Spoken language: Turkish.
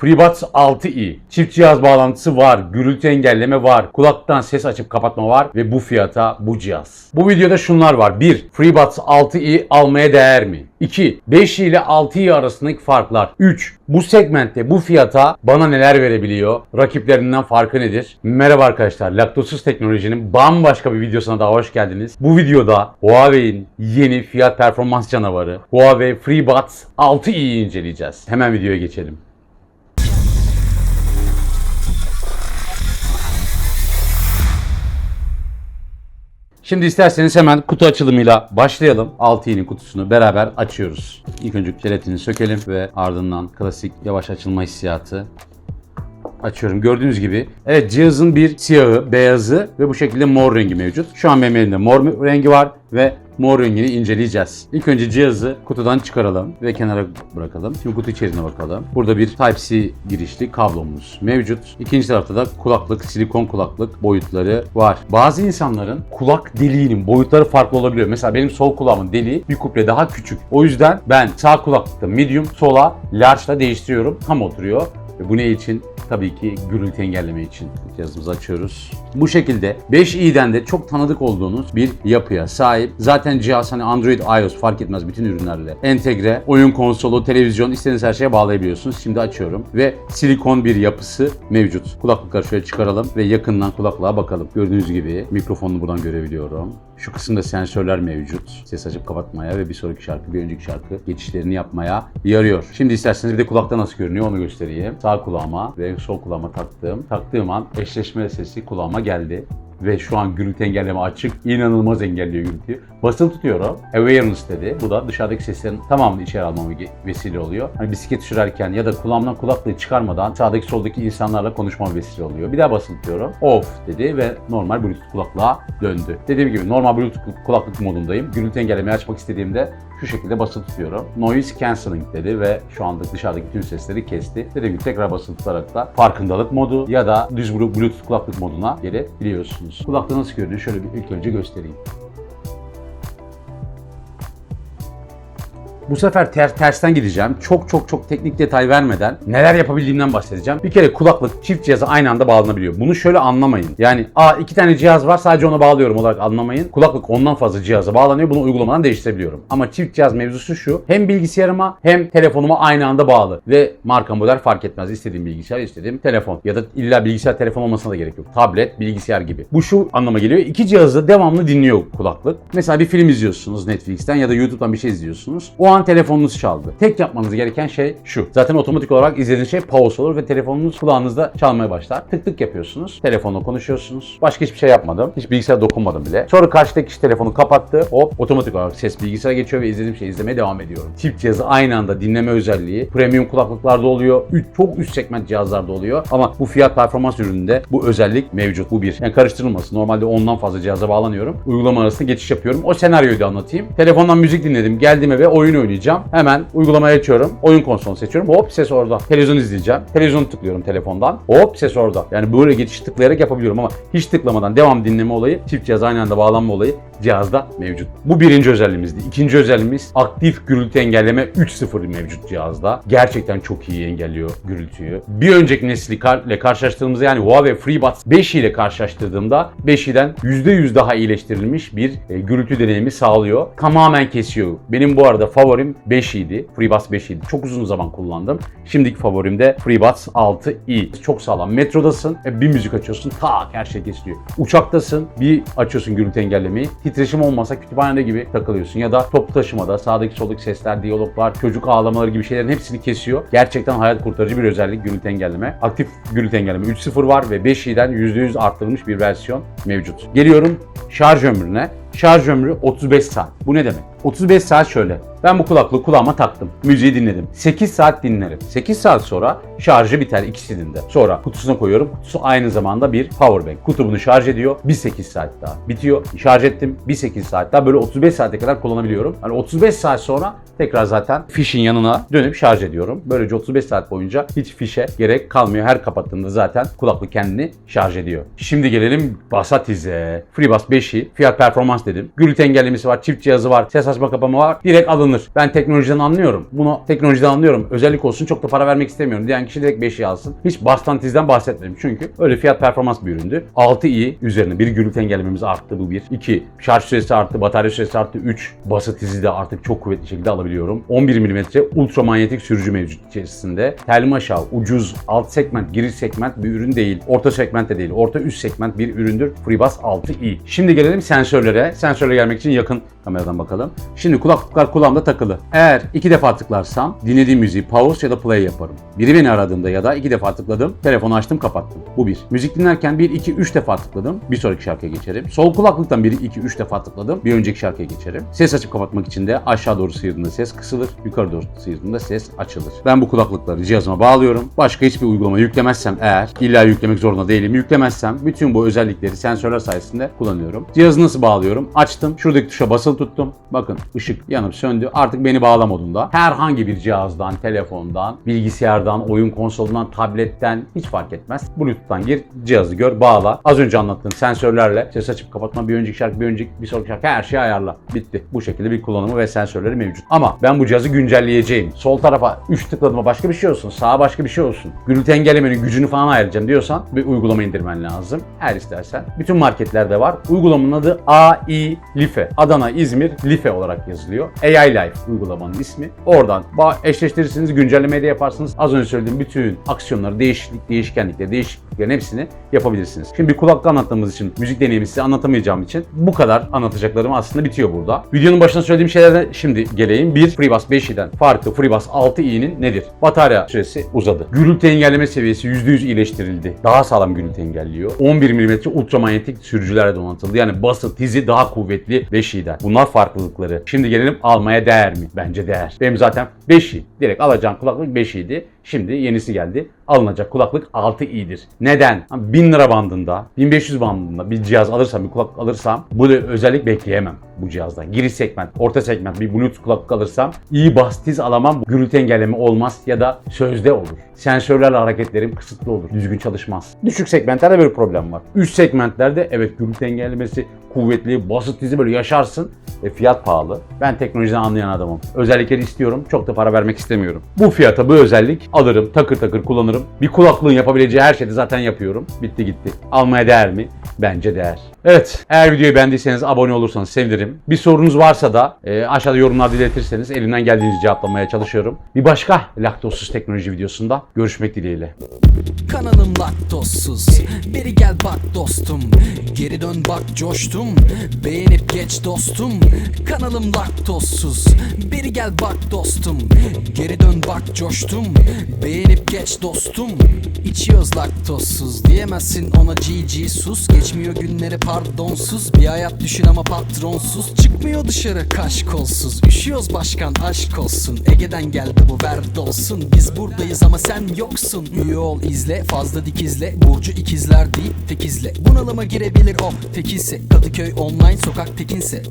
FreeBuds 6i. Çift cihaz bağlantısı var, gürültü engelleme var, kulaktan ses açıp kapatma var ve bu fiyata bu cihaz. Bu videoda şunlar var. 1. FreeBuds 6i almaya değer mi? 2. 5i ile 6i arasındaki farklar. 3. Bu segmentte bu fiyata bana neler verebiliyor? Rakiplerinden farkı nedir? Merhaba arkadaşlar. Laktosuz teknolojinin bambaşka bir videosuna daha hoş geldiniz. Bu videoda Huawei'in yeni fiyat performans canavarı Huawei FreeBuds 6i'yi inceleyeceğiz. Hemen videoya geçelim. Şimdi isterseniz hemen kutu açılımıyla başlayalım. 6'nin kutusunu beraber açıyoruz. İlk önce jelatini sökelim ve ardından klasik yavaş açılma hissiyatı açıyorum. Gördüğünüz gibi evet cihazın bir siyahı, beyazı ve bu şekilde mor rengi mevcut. Şu an benim elimde mor rengi var ve mor rengini inceleyeceğiz. İlk önce cihazı kutudan çıkaralım ve kenara bırakalım. Şimdi kutu içerisine bakalım. Burada bir Type-C girişli kablomuz mevcut. İkinci tarafta da kulaklık, silikon kulaklık boyutları var. Bazı insanların kulak deliğinin boyutları farklı olabiliyor. Mesela benim sol kulağımın deliği bir kuple daha küçük. O yüzden ben sağ kulaklıkta medium, sola large'la değiştiriyorum. Tam oturuyor. Ve bu ne için? Tabii ki gürültü engelleme için cihazımızı açıyoruz. Bu şekilde 5i'den de çok tanıdık olduğunuz bir yapıya sahip. Zaten cihaz hani Android, iOS fark etmez bütün ürünlerle entegre. Oyun konsolu, televizyon istediğiniz her şeye bağlayabiliyorsunuz. Şimdi açıyorum ve silikon bir yapısı mevcut. Kulaklıkları şöyle çıkaralım ve yakından kulaklığa bakalım. Gördüğünüz gibi mikrofonunu buradan görebiliyorum. Şu kısımda sensörler mevcut. Ses açıp kapatmaya ve bir sonraki şarkı, bir önceki şarkı geçişlerini yapmaya yarıyor. Şimdi isterseniz bir de kulakta nasıl görünüyor onu göstereyim. Sağ kulağıma ve sol kulağıma taktım. Taktığım an eşleşme sesi kulağıma geldi ve şu an gürültü engelleme açık. İnanılmaz engelliyor gürültüyü. Basılı tutuyorum. Awareness dedi. Bu da dışarıdaki seslerin tamamını içeri almama ge- vesile oluyor. Hani bisiklet sürerken ya da kulağımdan kulaklığı çıkarmadan sağdaki soldaki insanlarla konuşmama vesile oluyor. Bir daha basılı tutuyorum. Off dedi ve normal Bluetooth kulaklığa döndü. Dediğim gibi normal Bluetooth kulaklık modundayım. Gürültü engellemeyi açmak istediğimde şu şekilde basılı tutuyorum. Noise cancelling dedi ve şu anda dışarıdaki tüm sesleri kesti. Dediğim gibi tekrar basılı tutarak da farkındalık modu ya da düz Bluetooth kulaklık moduna gelebiliyorsunuz. Kulaklığı nasıl görünüyor? Şöyle bir ilk önce göstereyim. Bu sefer ter, tersten gideceğim. Çok çok çok teknik detay vermeden neler yapabildiğimden bahsedeceğim. Bir kere kulaklık çift cihaza aynı anda bağlanabiliyor. Bunu şöyle anlamayın. Yani a iki tane cihaz var sadece ona bağlıyorum olarak anlamayın. Kulaklık ondan fazla cihaza bağlanıyor. Bunu uygulamadan değiştirebiliyorum. Ama çift cihaz mevzusu şu. Hem bilgisayarıma hem telefonuma aynı anda bağlı. Ve marka model fark etmez. İstediğim bilgisayar, istediğim telefon. Ya da illa bilgisayar telefon olmasına da gerek yok. Tablet, bilgisayar gibi. Bu şu anlama geliyor. İki cihazı devamlı dinliyor kulaklık. Mesela bir film izliyorsunuz Netflix'ten ya da YouTube'dan bir şey izliyorsunuz. O an telefonunuz çaldı. Tek yapmanız gereken şey şu. Zaten otomatik olarak izlediğiniz şey pause olur ve telefonunuz kulağınızda çalmaya başlar. Tık tık yapıyorsunuz. Telefonla konuşuyorsunuz. Başka hiçbir şey yapmadım. Hiç bilgisayara dokunmadım bile. Sonra karşıdaki kişi telefonu kapattı. Hop otomatik olarak ses bilgisayara geçiyor ve izlediğim şeyi izlemeye devam ediyorum. Çift cihazı aynı anda dinleme özelliği premium kulaklıklarda oluyor. Üç, çok üst segment cihazlarda oluyor. Ama bu fiyat performans ürününde bu özellik mevcut. Bu bir. Yani karıştırılmasın. Normalde ondan fazla cihaza bağlanıyorum. Uygulama arasında geçiş yapıyorum. O senaryoyu da anlatayım. Telefondan müzik dinledim. Geldim eve oyun oynayacağım. Hemen uygulamayı açıyorum. Oyun konsolunu seçiyorum. Hop ses orada. Televizyon izleyeceğim. Televizyonu tıklıyorum telefondan. Hop ses orada. Yani böyle geçiş tıklayarak yapabiliyorum ama hiç tıklamadan devam dinleme olayı, çift cihaz aynı anda bağlanma olayı cihazda mevcut. Bu birinci özelliğimizdi. İkinci özelliğimiz aktif gürültü engelleme 3.0 mevcut cihazda. Gerçekten çok iyi engelliyor gürültüyü. Bir önceki nesli kar- ile karşılaştırdığımızda yani Huawei FreeBuds 5 ile karşılaştırdığımda 5'den %100 daha iyileştirilmiş bir e, gürültü deneyimi sağlıyor. Tamamen kesiyor. Benim bu arada favorim 5 idi. FreeBuds 5 idi. Çok uzun zaman kullandım. Şimdiki favorim de FreeBuds 6i. Çok sağlam. Metrodasın, e, bir müzik açıyorsun, tak her şey kesiliyor. Uçaktasın, bir açıyorsun gürültü engellemeyi. Titreşim olmasa kütüphanede gibi takılıyorsun. Ya da toplu taşımada sağdaki soldaki sesler, diyaloglar, çocuk ağlamaları gibi şeylerin hepsini kesiyor. Gerçekten hayat kurtarıcı bir özellik gürültü engelleme. Aktif gürültü engelleme 3.0 var ve 5i'den %100 arttırılmış bir versiyon mevcut. Geliyorum şarj ömrüne. Şarj ömrü 35 saat. Bu ne demek? 35 saat şöyle. Ben bu kulaklığı kulağıma taktım. Müziği dinledim. 8 saat dinlerim. 8 saat sonra şarjı biter ikisinin de. Sonra kutusuna koyuyorum. Kutusu aynı zamanda bir power bank. Kutu bunu şarj ediyor. Bir 8 saat daha. Bitiyor. Şarj ettim. Bir 8 saat daha. Böyle 35 saate kadar kullanabiliyorum. Hani 35 saat sonra tekrar zaten fişin yanına dönüp şarj ediyorum. Böylece 35 saat boyunca hiç fişe gerek kalmıyor. Her kapattığında zaten kulaklık kendini şarj ediyor. Şimdi gelelim Basatiz'e. FreeBuds 5'i fiyat performans dedim. Gürültü engellemesi var, çift cihazı var, ses açma kapama var. Direkt alınır. Ben teknolojiden anlıyorum. Bunu teknolojiden anlıyorum. Özellik olsun çok da para vermek istemiyorum diyen kişi direkt 5'i alsın. Hiç bastantizden bahsetmedim çünkü öyle fiyat performans bir üründü. 6i üzerine bir gürültü engellememiz arttı bu bir. 2 şarj süresi arttı, batarya süresi arttı. 3 basıt izi de artık çok kuvvetli şekilde alabiliyorum. 11 mm ultramanyetik sürücü mevcut içerisinde. Telma aşağı, ucuz, alt segment, giriş segment bir ürün değil. Orta segment de değil. Orta üst segment bir üründür. FreeBuds 6i. Şimdi gelelim sensörlere. Sensörle gelmek için yakın kameradan bakalım. Şimdi kulaklıklar kulağımda takılı. Eğer iki defa tıklarsam dinlediğim müziği pause ya da play yaparım. Biri beni aradığında ya da iki defa tıkladım, telefonu açtım kapattım. Bu bir. Müzik dinlerken bir, iki, üç defa tıkladım, bir sonraki şarkıya geçerim. Sol kulaklıktan biri, iki, üç defa tıkladım, bir önceki şarkıya geçerim. Ses açıp kapatmak için de aşağı doğru sıyırdığında ses kısılır, yukarı doğru sıyırdığında ses açılır. Ben bu kulaklıkları cihazıma bağlıyorum. Başka hiçbir uygulama yüklemezsem eğer, illa yüklemek zorunda değilim. Yüklemezsem bütün bu özellikleri sensörler sayesinde kullanıyorum. Cihazı nasıl bağlıyorum? Açtım, şuradaki tuşa basılı tuttum. Bakın ışık yanıp söndü. Artık beni bağla modunda. Herhangi bir cihazdan, telefondan, bilgisayardan, oyun konsolundan, tabletten hiç fark etmez. Bluetooth'tan gir, cihazı gör, bağla. Az önce anlattığım sensörlerle ses açıp kapatma, bir önceki şarkı, bir önceki, bir sonraki şarkı her şeyi ayarla. Bitti. Bu şekilde bir kullanımı ve sensörleri mevcut. Ama ben bu cihazı güncelleyeceğim. Sol tarafa 3 tıkladığıma başka bir şey olsun, sağa başka bir şey olsun. Gürültü engellemenin gücünü falan ayarlayacağım diyorsan bir uygulama indirmen lazım. Eğer istersen. Bütün marketlerde var. Uygulamanın adı AI Life. Adana, İzmir, Life olarak yazılıyor. AI Life uygulamanın ismi. Oradan eşleştirirsiniz, güncellemeyi de yaparsınız. Az önce söylediğim bütün aksiyonları, değişiklik, değişkenlikleri, değişikliklerin hepsini yapabilirsiniz. Şimdi bir kulaklık anlattığımız için, müzik deneyimi size anlatamayacağım için bu kadar anlatacaklarım aslında bitiyor burada. Videonun başında söylediğim şeylerden şimdi geleyim. Bir, FreeBuds 5i'den farkı FreeBuds 6i'nin nedir? Batarya süresi uzadı. Gürültü engelleme seviyesi %100 iyileştirildi. Daha sağlam gürültü engelliyor. 11 mm ultramanyetik sürücülerle donatıldı. Yani basıt hizi daha kuvvetli 5i'den. Bunlar farklılıkları. Şimdi gelelim almaya değer mi? Bence değer. Benim zaten 5i. Direkt alacağım kulaklık 5i'ydi. Şimdi yenisi geldi. Alınacak kulaklık 6i'dir. Neden? 1000 lira bandında, 1500 bandında bir cihaz alırsam, bir kulaklık alırsam bu özellik bekleyemem bu cihazdan. Giriş segment, orta segment bir Bluetooth kulaklık alırsam iyi bas tiz alamam. Gürültü engelleme olmaz ya da sözde olur. Sensörlerle hareketlerim kısıtlı olur. Düzgün çalışmaz. Düşük segmentlerde böyle problem var. Üst segmentlerde evet gürültü engellemesi kuvvetli, basıt tizi böyle yaşarsın. E, fiyat pahalı. Ben teknolojiden anlayan adamım. Özellikleri istiyorum. Çok da para vermek istemiyorum. Bu fiyata bu özellik alırım. Takır takır kullanırım. Bir kulaklığın yapabileceği her şeyi zaten yapıyorum. Bitti gitti. Almaya değer mi? Bence değer. Evet. Eğer videoyu beğendiyseniz abone olursanız sevinirim. Bir sorunuz varsa da e, aşağıda yorumlarda iletirseniz elimden geldiğince cevaplamaya çalışıyorum. Bir başka laktozsuz teknoloji videosunda görüşmek dileğiyle. Kanalım laktozsuz Beri gel bak dostum Geri dön bak coştum Beğenip geç dostum Kanalım laktozsuz Beri gel bak dostum. Geri dön bak coştum. Beğenip geç dostum. İçiyoruz laktozsuz Diyemezsin ona GG sus. Geçmiyor günleri pardonsuz. Bir hayat düşün ama patronsuz. Çıkmıyor dışarı kaş kolsuz Üşüyoruz başkan aşk olsun. Ege'den geldi bu ver dolsun Biz buradayız ama sen yoksun. Üye ol izle. Fazla dikizle Burcu ikizler deyip tekizle. Bunalıma girebilir o. Tekilse Kadıköy online sokak tekinse